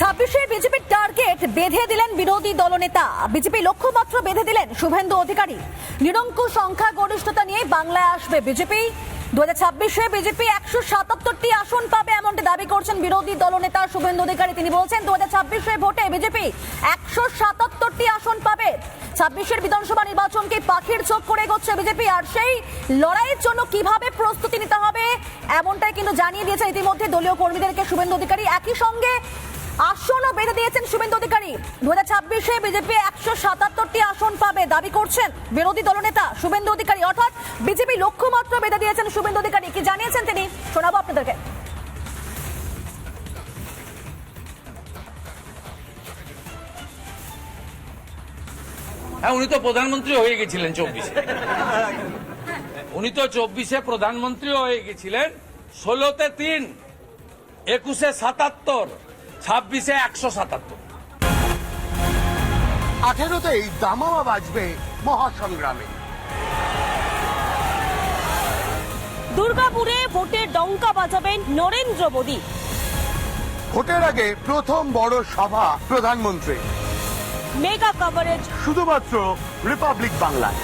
ছাব্বিশে বিজেপির টার্গেট, বেঁধে দিলেন বিরোধী দলনেতা। বিজেপি লক্ষ্যমাত্র বেঁধে দিলেন শুভেন্দু অধিকারী। নিরঙ্কুশ সংখ্যা গরিষ্ঠতা নিয়ে বাংলায় আসবে বিজেপি। দু হাজার ছাব্বিশে বিজেপি একশো সাতাত্তরটি আসন পাবে এমনটি দাবি করছেন বিরোধী দলনেতা শুভেন্দু অধিকারী। তিনি বলছেন দু হাজার ছাব্বিশে ভোটে বিজেপি একশো সাতাত্তরটি আসন পাবে। ছাব্বিশের বিধানসভা নির্বাচনকে পাখির চোখ করে এগোচ্ছে বিজেপি। আর সেই লড়াইয়ের জন্য কীভাবে প্রস্তুতি নিতে হবে, এমনটাই কিন্তু জানিয়ে দিয়েছেন ইতিমধ্যে দলীয় কর্মীদেরকে। শুভেন্দু অধিকারী একই সঙ্গে আসনও বেঁধে দিয়েছেন শুভেন্দু অধিকারী। দু হাজার ছাব্বিশে বিজেপি একশো সাতাত্তরটি আসন পাবে দাবি করছেন বিরোধী দলনেতা শুভেন্দু অধিকারী। অর্থাৎ বিজেপি লক্ষ্যমাত্র বেঁধে দিয়েছেন শুভেন্দু অধিকারী। কি জানিয়েছেন তিনি? শোনাবো আপনাদেরকে। হ্যাঁ উনি তো প্রধানমন্ত্রী হয়ে গেছিলেন চব্বিশে। উনি তো চব্বিশে প্রধানমন্ত্রী হয়ে গেছিলেন, ষোলোতে তিন, একুশে সাতাত্তর। ছাব্বিশে একশো সাতাত্তর। আঠেরোতেই দামামা বাজবে মহাসংগ্রামে। দুর্গাপুরে ভোটের ডঙ্কা বাজাবেন নরেন্দ্র মোদী। ভোটের আগে প্রথম বড় সভা প্রধানমন্ত্রী মেগা কভারেজ শুধুমাত্র রিপাবলিক বাংলায়।